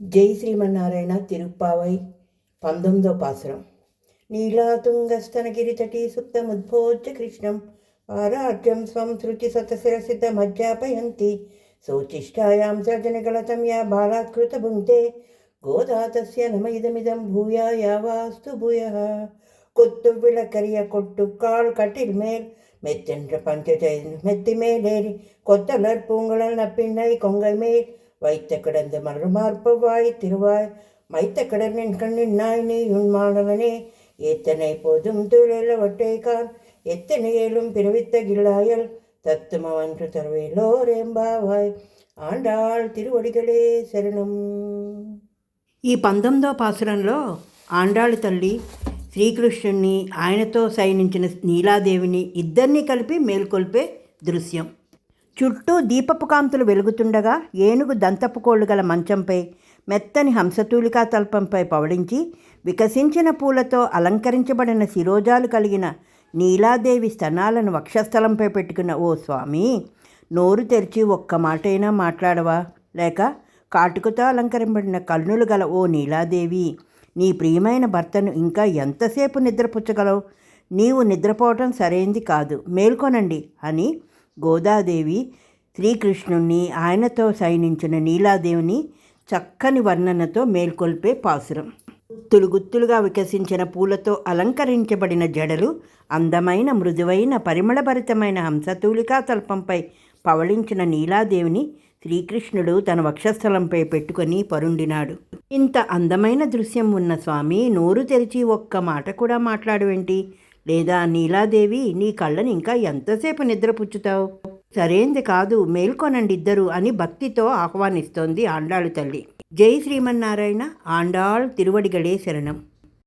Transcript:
జై శ్రీమన్నారాయణ తిరుప్పావై పంతొమ్మిదో పాసురం నీలాతుంగస్తనగిరితటీ సుప్తముద్భోజ్య కృష్ణం ఆరాధ్యం స్వం శృతి సతశిరసిద్ధమధ్యాపయంతి శోచిష్టాయాం సర్జనగలతం యా బాలాకృత భుంక్తే గోదా తస్య నమ ఇదమిదం భూయా యావాస్తు భూయ கொத்து விளக்கரிய கொட்டுக்கால் கட்டில் மேல் மெத்தென்ற பஞ்சத்தை மெத்தி மேலேறி கொத்தலர் பூங்குழல் நப்பிண்ணை கொங்கை மேல் வைத்த கிடந்த மலர்மார்ப்பவாய் திருவாய் மைத்த கடனின் கண்ணின் நாய் நீ உன் மாணவனே எத்தனை போதும் துழலவட்டைக்கான் எத்தனை ஏழும் பிறவித்த கில்லாயல் தத்துமவன்று தருவேலோரெம்பாவாய் ఆండాళ్ తిరువడిగలే శరణం ఈ పంతొమ్మిదో పాసురంలో ఆండాళ్ తల్లి శ్రీకృష్ణుణ్ణి ఆయనతో సైనించిన నీలాదేవిని ఇద్దరినీ కలిపి మేల్కొల్పే దృశ్యం చుట్టూ దీపపు కాంతులు వెలుగుతుండగా ఏనుగు దంతపు కోళ్ళు గల మంచంపై మెత్తని హంసతూలికా తల్పంపై పవడించి వికసించిన పూలతో అలంకరించబడిన శిరోజాలు కలిగిన నీలాదేవి స్తనాలను వక్షస్థలంపై పెట్టుకున్న ఓ స్వామి నోరు తెరిచి ఒక్క మాటైనా మాట్లాడవా? లేక కాటుకతో అలంకరింపబడిన కన్నులు గల ఓ నీలాదేవి నీ ప్రియమైన భర్తను ఇంకా ఎంతసేపు నిద్రపుచ్చగలవు? నీవు నిద్రపోవటం సరైంది కాదు. మేల్కొనండి అని గోదాదేవి శ్రీకృష్ణుణ్ణి ఆయనతో సైనించిన నీలాదేవిని చక్కని వర్ణనతో మేల్కొల్పే పాసురం. గుత్తులు గుత్తులుగా వికసించిన పూలతో అలంకరించబడిన జడలు అందమైన మృదువైన పరిమళభరితమైన హంసతూలికా తల్పంపై పవళించిన నీలాదేవిని శ్రీకృష్ణుడు తన వక్షస్థలంపై పెట్టుకొని పరుండినాడు. ఇంత అందమైన దృశ్యం ఉన్న స్వామి నోరు తెరిచి ఒక్క మాట కూడా మాట్లాడువేంటి? లేదా నీలాదేవి నీ కళ్ళని ఇంకా ఎంతసేపు నిద్రపుచ్చుతావు? సరేంది కాదు మేల్కొనండి ఇద్దరు అని భక్తితో ఆహ్వానిస్తోంది ఆండాళు తల్లి. జై శ్రీమన్నారాయణ ఆండాళ్ తిరువడిగడే శరణం.